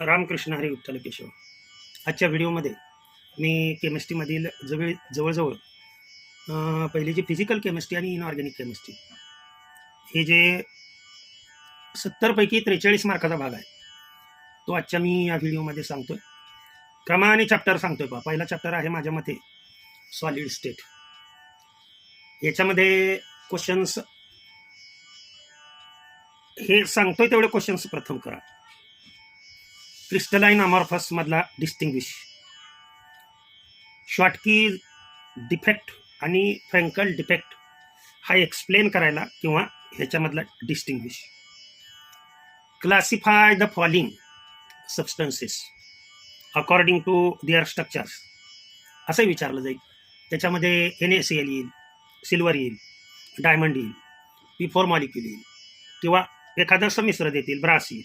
रामकृष्ण हरी विठ्ठल केशव. आजच्या व्हिडिओमध्ये मी केमिस्ट्रीमधील जवळ जवळजवळ पहिली जी फिजिकल केमिस्ट्री आणि इनऑर्गॅनिक केमिस्ट्री हे जे सत्तरपैकी त्रेचाळीस मार्काचा भाग आहे तो आजच्या मी या व्हिडिओमध्ये सांगतोय. क्रमाने चॅप्टर सांगतोय पहा पहिला चॅप्टर आहे माझ्या मते सॉलिड स्टेट याच्यामध्ये क्वेश्चन्स हे सांगतोय तेवढे क्वेश्चन्स प्रथम करा. क्रिस्टलाइन अमॉर्फसमधला डिस्टिंग्विश शॉर्टकी डिफेक्ट आणि फ्रँकल डिफेक्ट हा एक्सप्लेन करायला किंवा ह्याच्यामधला distinguish classify the following substances according to their structures असं विचारलं जाईल. त्याच्यामध्ये एन एस एल येईल सिल्वर येईल डायमंड येईल पी फोर मॉलिक्युल येईल किंवा एखादं संमिश्र देतील ब्रास येईल.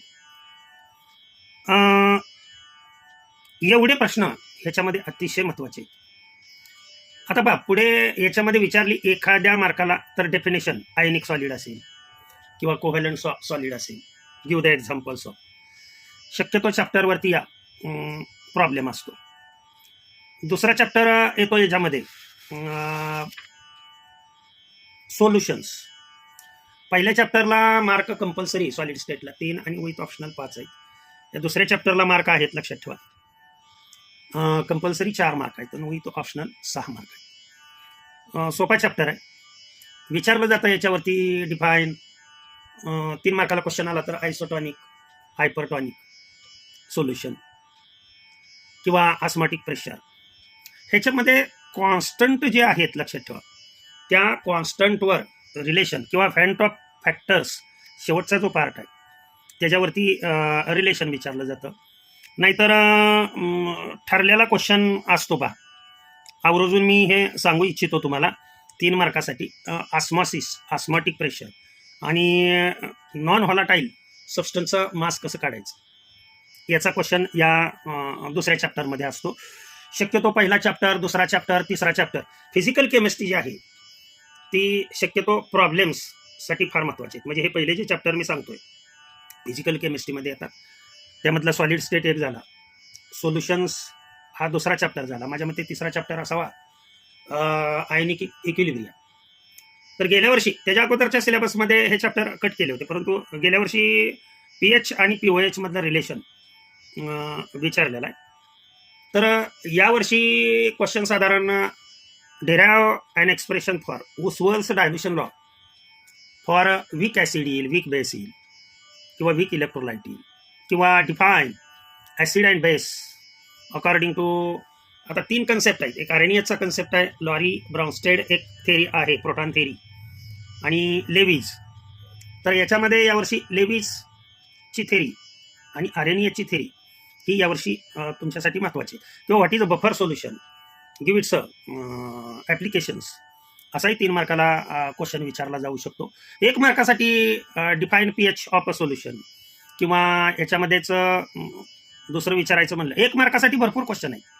एवढे प्रश्न ह्याच्यामध्ये अतिशय महत्त्वाचे आहेत. आता बा पुढे याच्यामध्ये विचारली एखाद्या मार्काला तर डेफिनेशन आयनिक सॉलिड असेल किंवा कोव्हॅलंट सॉ सॉलिड असेल. गिव द एक्झाम्पल्स ऑफ शक्यतो चॅप्टरवरती या प्रॉब्लेम असतो. दुसरा चॅप्टर येतो याच्यामध्ये. सोल्युशन्स पहिल्या चॅप्टरला मार्क कंपल्सरी सॉलिड स्टेटला तीन आणि विथ ऑप्शनल पाच आहेत. या दुसऱ्या चॅप्टरला मार्क आहेत लक्षात ठेवा. कंपल्सरी चार मार्क आहेत. आणि तो ऑप्शनल सहा मार्क आहेत. सोपा चॅप्टर आहे. विचारलं जातं याच्यावरती डिफाईन तीन मार्काला क्वेश्चन आला तर आयसोटॉनिक हायपरटॉनिक सोल्युशन किंवा आस्मॅटिक प्रेशर ह्याच्यामध्ये कॉन्स्टंट जे आहेत लक्षात ठेवा. त्या कॉन्स्टंटवर रिलेशन किंवा फॅन्ट ऑफ फॅक्टर्स शेवटचा जो पार्ट आहे त्याच्यावरती रिलेशन विचारलं जातं. नाहीतर ठरलेला क्वेश्चन असतो बा आवर्जून मी हे सांगू इच्छितो तुम्हाला. तीन मार्कासाठी आस्मॉसिस आस्मॉटिक प्रेशर आणि नॉन हॉलाटाईल सबस्टन्सचं मास कसं काढायचं? याचा क्वेश्चन या दुसऱ्या चॅप्टरमध्ये असतो. शक्यतो पहिला चॅप्टर दुसरा चॅप्टर तिसरा चॅप्टर फिजिकल केमिस्ट्री जी आहे ती शक्यतो प्रॉब्लेम्ससाठी फार महत्त्वाची आहेत म्हणजे हे पहिले जे चॅप्टर मी सांगतोय फिजिकल केमिस्ट्रीमध्ये येतात. त्यामधला सॉलिड स्टेट एक झाला. सोल्युशन्स हा दुसरा चॅप्टर झाला. माझ्या मते तिसरा चॅप्टर असावा. आयनिक इक्विलिब्रिया तर गेल्या वर्षी त्याच्या अगोदरच्या सिलेबसमध्ये हे चॅप्टर कट केले होते. परंतु गेल्या वर्षी पी एच आणि पी ओ एचमधलं रिलेशन विचारलेलं आहे. तर यावर्षी क्वेश्चन साधारण derive and expression for Ostwald's dilution law for weak acid येईल वीक बेस येईल किंवा वीक इलेक्ट्रोलायटी किंवा define acid and base according to आता तीन कन्सेप्ट आहेत. एक आरेनियसचा कन्सेप्ट आहे लॉरी ब्राउन्स्टेड एक थेरी आहे प्रोटॉन थेरी आणि लेवीज तर याच्यामध्ये यावर्षी लेवीजची थेरी आणि आरेनियसची थेरी ही यावर्षी तुमच्यासाठी महत्त्वाची किंवा what is a buffer solution give its applications असाही तीन मार्काला क्वेश्चन विचारला जाऊ शकतो. एक मार्कासाठी define P H of a solution किंवा याच्यामध्येच दुसरं विचारायचं म्हणलं एक मार्कासाठी भरपूर क्वेश्चन आहे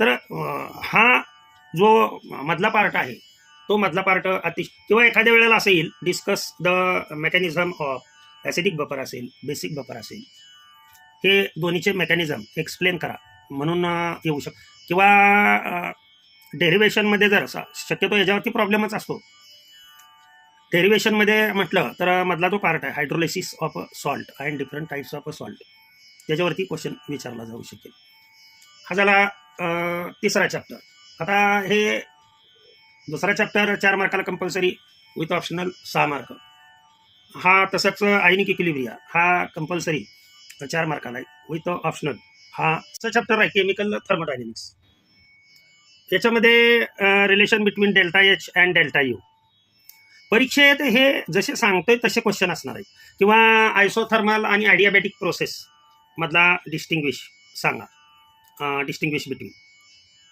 तर हा जो मधला पार्ट आहे तो मधला पार्ट अतिशय किंवा एखाद्या वेळेला असं येईल discuss the mechanism of acidic buffer असेल बेसिक बफर असेल हे दोन्हीचे मेकॅनिझम एक्सप्लेन करा. म्हणून येऊ शक किंवा डेरिवेशनमध्ये जर असा शक्यतो याच्यावरती प्रॉब्लेमच असतो. डेरिवेशनमध्ये म्हटलं तर मधला तो पार्ट आहे hydrolysis of a salt and different types of a salt त्याच्यावरती क्वेश्चन विचारला जाऊ शकेल. हा झाला तिसरा चॅप्टर आता हे दुसरा चॅप्टर चार मार्काला कंपल्सरी विथ ऑप्शनल सहा मार्क हा तसंच आयनिक इक्विलिब्रिया हा कंपल्सरी चार मार्काला आहे विथ ऑप्शनल हा चॅप्टर आहे केमिकल थर्मोडायनेमिक्स याच्यामध्ये relation between delta H and delta U परीक्षेत हे जसे सांगतोय तसे क्वेश्चन असणार आहे किंवा आयसोथर्मल आणि आयडियाबॅटिक प्रोसेस मधला डिस्टिंग्विश सांगा distinguish between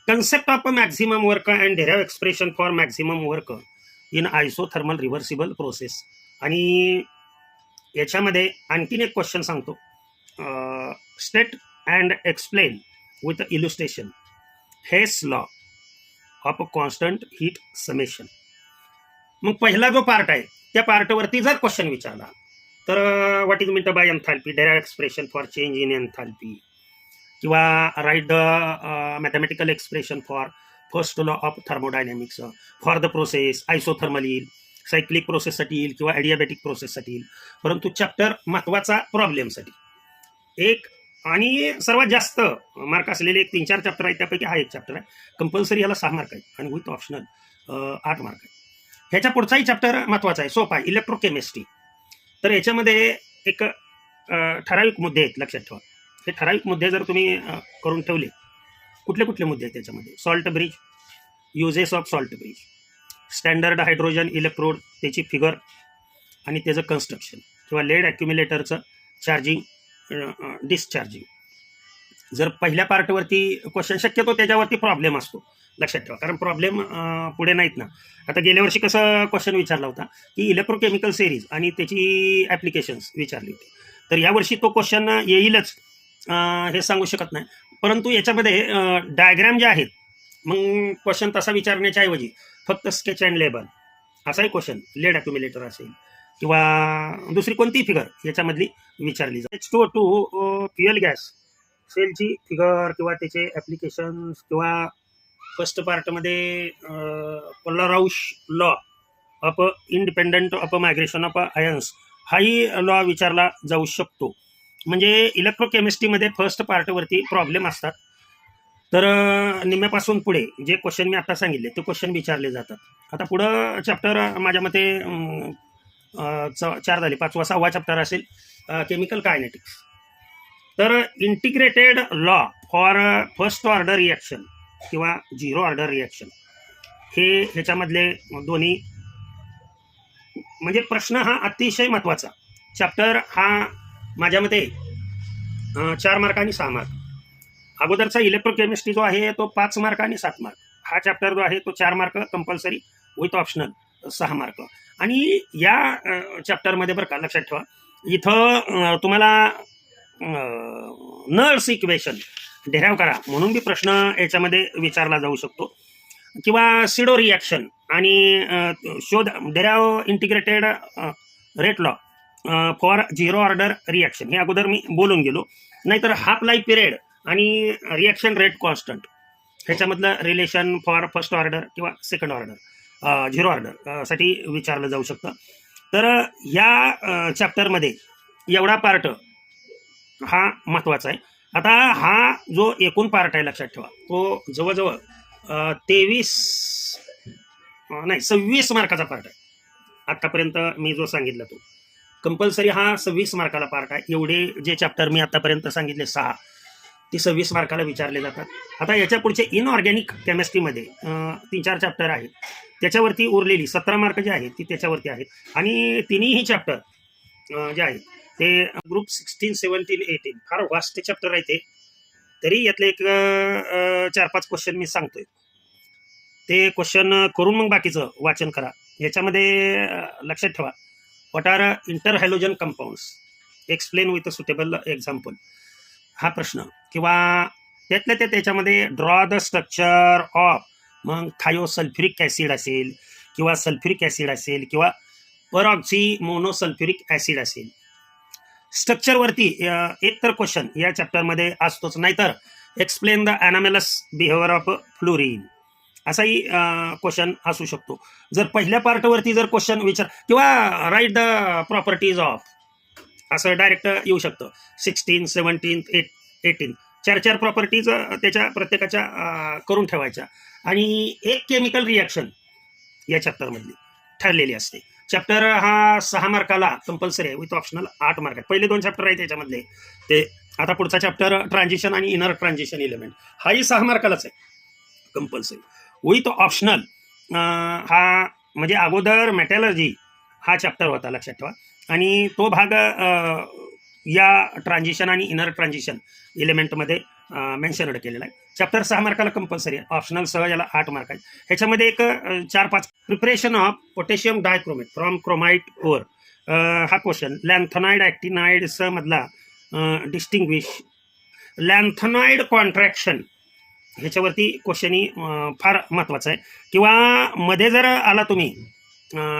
concept of maximum work and derive expression for maximum work in isothermal reversible process आणि याच्यामध्ये आणखीन एक क्वेश्चन सांगतो. State and explain with illustration Hess's law of constant heat summation. मग पहिला जो पार्ट आहे त्या पार्टवरती जर क्वेश्चन विचारला तर what is meant by enthalpy derive expression for change in enthalpy किंवा write the mathematical expression for first law of thermodynamics for the process isothermal येईल सायक्लिक प्रोसेससाठी येईल किंवा ॲडियाबॅटिक प्रोसेससाठी येईल परंतु चॅप्टर महत्त्वाचा प्रॉब्लेमसाठी एक आणि सर्वात जास्त मार्क असलेले एक तीन चार चॅप्टर आहेत त्यापैकी हा एक चॅप्टर आहे. कंपल्सरी याला सहा मार्क आहेत आणि विथ ऑप्शनल आठ मार्क आहे ह्याच्या पुढचाही चॅप्टर महत्त्वाचा आहे. सोपा आहे. इलेक्ट्रोकेमिस्ट्री तर याच्यामध्ये एक ठराविक मुद्दे आहेत लक्षात ठेवा. हे ठराविक मुद्दे जर तुम्ही करून ठेवले कुठले कुठले मुद्दे आहेत त्याच्यामध्ये? Salt bridge uses of salt bridge standard hydrogen electrode त्याची फिगर आणि त्याचं कन्स्ट्रक्शन किंवा लेड ॲक्युम्युलेटरचं चार्जिंग डिस्चार्जिंग जर पहिल्या पार्टवरती क्वेश्चन शक्यतो त्याच्यावरती प्रॉब्लेम असतो. लक्षात ठेवा. कारण प्रॉब्लेम पुढे नाहीत ना. आता गेल्या वर्षी कसं क्वेश्चन विचारला होता? की इलेक्ट्रोकेमिकल सेरीज आणि त्याची ॲप्लिकेशन्स विचारली होती. तर यावर्षी तो क्वेश्चन येईलच. हे सांगू शकत नाही. परंतु याच्यामध्ये डायग्रॅम जे आहेत मग क्वेश्चन तसा विचारण्याच्या ऐवजी फक्त स्केच अँड लेबल असाही क्वेश्चन लेड अक्युम्युलेटर असेल. किंवा दुसरी कोणतीही फिगर याच्यामधली विचारली जाते. H two two fuel gas सेलची फिगर किंवा त्याचे ॲप्लिकेशन्स किंवा फर्स्ट पार्टमध्ये Kohlrausch law of independent of migration of ions हाही लॉ विचारला जाऊ शकतो. म्हणजे इलेक्ट्रोकेमिस्ट्रीमध्ये फर्स्ट पार्टवरती प्रॉब्लेम असतात. तर निम्म्यापासून पुढे जे क्वेश्चन मी आता सांगितले ते क्वेश्चन विचारले जातात. आता पुढं चॅप्टर माझ्या मते चार झाले पाचवा सहावा चॅप्टर असेल. केमिकल कायनेटिक्स तर integrated law for first order reaction किंवा झिरो ऑर्डर रिॲक्शन हे ह्याच्यामधले दोन्ही म्हणजे प्रश्न हा अतिशय महत्त्वाचा चॅप्टर हा माझ्या मते चार मार्क आणि सहा मार्क अगोदरचा इलेक्ट्रोकेमिस्ट्री जो आहे तो पाच मार्क आणि सात मार्क हा चॅप्टर जो आहे तो चार मार्क कंपल्सरी विथ ऑप्शनल सहा मार्क आणि या चॅप्टरमध्ये बरं का लक्षात ठेवा. इथं तुम्हाला नर्स इक्वेशन डेराव करा. म्हणून बी प्रश्न याच्यामध्ये विचारला जाऊ शकतो. किंवा सिडो रिॲक्शन आणि शोध derive integrated rate law for zero order reaction हे अगोदर मी बोलून गेलो. नाहीतर हाफ लाईफ पिरियड आणि रिॲक्शन रेट कॉन्स्टंट ह्याच्यामधलं रिलेशन फॉर फर्स्ट ऑर्डर किंवा सेकंड ऑर्डर झिरो ऑर्डर. साठी विचारलं जाऊ शकतं. तर या चॅप्टरमध्ये एवढा पार्ट हा महत्त्वाचा आहे. आता हा जो एकूण पार्ट आहे लक्षात ठेवा. तो जवळजवळ तेवीस नाही सव्वीस मार्काचा पार्ट आहे. आत्तापर्यंत मी जो सांगितला तो. कंपल्सरी हा सव्वीस मार्काला पार्ट आहे. एवढे जे चॅप्टर मी आतापर्यंत सांगितले सहा. ती सव्वीस मार्काला विचारले जातात. आता याच्या पुढचे इनऑर्गॅनिक केमिस्ट्रीमध्ये तीन चार चॅप्टर आहेत. त्याच्यावरती उरलेली सतरा मार्क जे आहेत ती त्याच्यावरती आहेत. आणि तिन्हीही चॅप्टर जे आहेत ते ग्रुप सिक्स्टीन सेवन्टीन एटीन फार वास्ट चॅप्टर आहे ते. तरी यातले एक चार पाच क्वेश्चन मी सांगतोय. ते क्वेश्चन करून मग बाकीचं वाचन करा. याच्यामध्ये लक्षात ठेवा. What are interhalogen compounds explain with a suitable example हा प्रश्न. किंवा त्यातल्या त्या त्याच्यामध्ये ड्रॉ द स्ट्रक्चर ऑफ मग थायोसल्फ्युरिक ॲसिड असेल किंवा सल्फ्युरिक ॲसिड असेल किंवा परॉक्झी मोनोसल्फ्युरिक ॲसिड असेल. स्ट्रक्चरवरती एकतर क्वेश्चन या चॅप्टरमध्ये असतोच. नाहीतर explain the anomalous behaviour of fluorine असाही क्वेश्चन असू शकतो. जर पहिल्या पार्टवरती जर क्वेश्चन विचार किंवा राईट द प्रॉपर्टीज ऑफ असं डायरेक्ट येऊ शकतं. सिक्स्टीन सेवन्टीन एट एटीन चार चार प्रॉपर्टीज त्याच्या प्रत्येकाच्या करून ठेवायच्या. आणि एक केमिकल रिॲक्शन या चॅप्टरमधली ठरलेली असते. चॅप्टर हा सहा मार्काला कंपल्सरी आहे विथ ऑप्शनल आठ मार्क आहे पहिले दोन चॅप्टर आहेत त्याच्यामधले. ते आता पुढचा चॅप्टर ट्रान्झिशन आणि इनर ट्रान्झिशन इलेमेंट हाही सहा मार्कालाच आहे. कंपल्सरी विथ ऑप्शनल हा म्हणजे अगोदर मेटॅलॉजी हा चॅप्टर होता लक्षात ठेवा. आणि तो भाग या ट्रान्झिशन आणि इनर ट्रान्झिशन एलिमेंटमध्ये मेन्शनड केलेला आहे. चॅप्टर सहा मार्काला कंपल्सरी आहे ऑप्शनल सह याला आठ मार्क आहे ह्याच्यामध्ये एक चार पाच preparation of potassium dichromate from chromite ore हा क्वेश्चन लॅन्थनाइड ॲक्टिनाइड्स मधला डिस्टिंग्विश लॅन्थनाइड कॉन्ट्रॅक्शन ह्याच्यावरती क्वेश्चन फार महत्त्वाचं आहे. किंवा मध्ये जर आला तुम्ही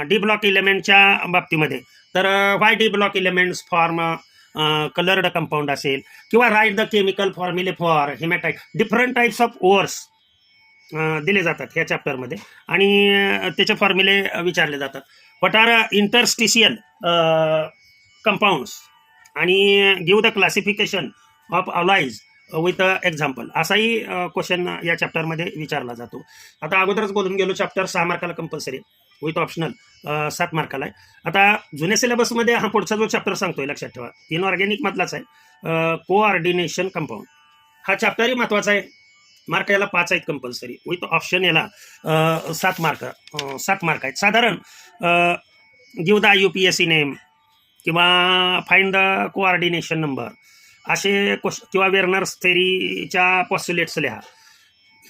डी ब्लॉक इलेमेंटच्या बाबतीमध्ये. तर why D block elements form coloured compound असेल किंवा write the chemical formulae for haematite different types of ores दिले जातात ह्या चॅप्टरमध्ये आणि त्याचे फॉर्म्युले विचारले जातात. वट आर इंटरस्टिशियल कंपाऊंड्स आणि give the classification of alloys with example असाही क्वेश्चन या चॅप्टरमध्ये विचारला जातो. आता अगोदरच बोलून गेलो चॅप्टर सहा मार्काला कंपल्सरी विथ ऑप्शनल सात मार्काला आहे आता जुन्या सिलेबसमध्ये हा पुढचा जो चॅप्टर सांगतोय लक्षात ठेवा. इनऑर्गॅनिक मधलाच आहे. कोऑर्डिनेशन कंपाऊंड हा चॅप्टरही महत्त्वाचा आहे. मार्क याला पाच आहेत कंपल्सरी विथ ऑप्शन याला सात मार्क सात मार्क आहेत. साधारण give the U P S C name किंवा फाईंड द कोऑर्डिनेशन नंबर असे क्वेश्च किंवा वेर्नर्स थेरीच्या पॉस्युलेट्स लिहा.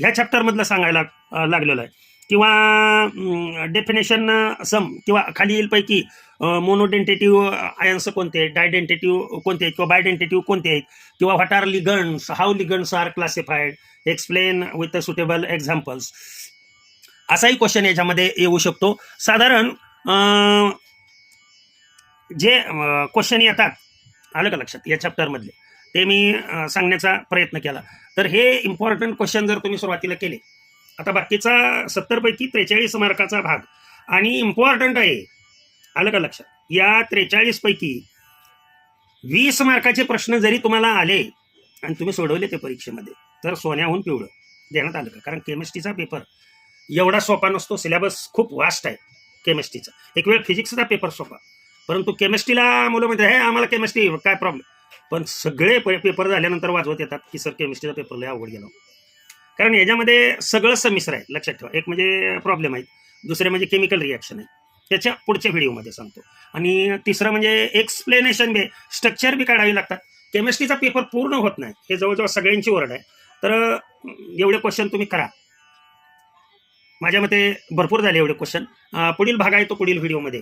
ह्या चॅप्टरमधलं सांगायला लागलेलं आहे. किंवा डेफिनेशन सम किंवा खालीलपैकी मोनोडेंटेटिव्ह आयन्स कोणते आहेत? डायडेंटेटिव्ह कोणते आहेत? किंवा बायडेंटेटिव्ह कोणते आहेत? किंवा what are ligands how ligands are classified explain with suitable examples असाही क्वेश्चन याच्यामध्ये येऊ शकतो. साधारण जे क्वेश्चन येतात आलं का लक्षात? या चॅप्टरमधले ते मी सांगण्याचा प्रयत्न केला. तर हे इम्पॉर्टंट क्वेश्चन जर तुम्ही सुरुवातीला केले आता बाकीचा सत्तरपैकी त्रेचाळीस मार्काचा भाग. आणि इम्पॉर्टंट आहे. आलं का लक्षात? या त्रेचाळीस पैकी वीस मार्काचे प्रश्न जरी तुम्हाला आले आणि तुम्ही सोडवले ते परीक्षेमध्ये तर सोन्याहून पिवळं देण्यात आलं का? कारण केमिस्ट्रीचा पेपर एवढा सोपा नसतो. सिलेबस खूप वास्ट आहे केमिस्ट्रीचा एक वेळ फिजिक्सचा पेपर सोपा. परंतु केमिस्ट्रीला मुलं म्हणतात हे आम्हाला केमिस्ट्री काय प्रॉब्लेम पण सगळे पेपर झाल्यानंतर वाजवत येतात की सर केमिस्ट्रीचा पेपर लय आवड गेला. कारण याच्यामध्ये सगळं संमिश्र आहे लक्षात ठेवा. एक म्हणजे प्रॉब्लेम आहेत दुसरे म्हणजे केमिकल रिॲक्शन आहे. त्याच्या पुढच्या व्हिडिओमध्ये सांगतो. आणि तिसरं म्हणजे एक्सप्लेनेशन बी स्ट्रक्चर बी काढावी लागतात. केमिस्ट्रीचा पेपर पूर्ण होत नाही. हे जवळजवळ सगळ्यांची ओरड आहे. तर एवढे क्वेश्चन तुम्ही करा. माझ्या मते भरपूर झाले एवढे क्वेश्चन पुढील भाग आहे तो पुढील व्हिडिओमध्ये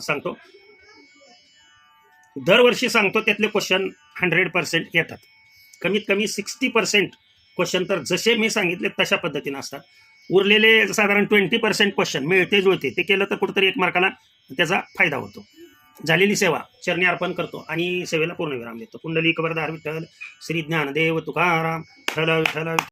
सांगतो. दरवर्षी सांगतो त्यातले क्वेश्चन हंड्रेड पर्सेंट येतात. कमीत कमी सिक्स्टी पर्सेंट क्वेश्चन तर जसे मी सांगितले तशा पद्धतीने असतात. उरलेले साधारण ट्वेंटी पर्सेंट क्वेश्चन मिळते जुळते ते केलं तर कुठंतरी एक मार्काला त्याचा फायदा होतो. झालेली सेवा चरणी अर्पण करतो आणि सेवेला पूर्णविराम देतो. कुंडली कबरदार विठ्ठल श्री ज्ञानदेव तुकाराम विठ्ठल विठ्ठल.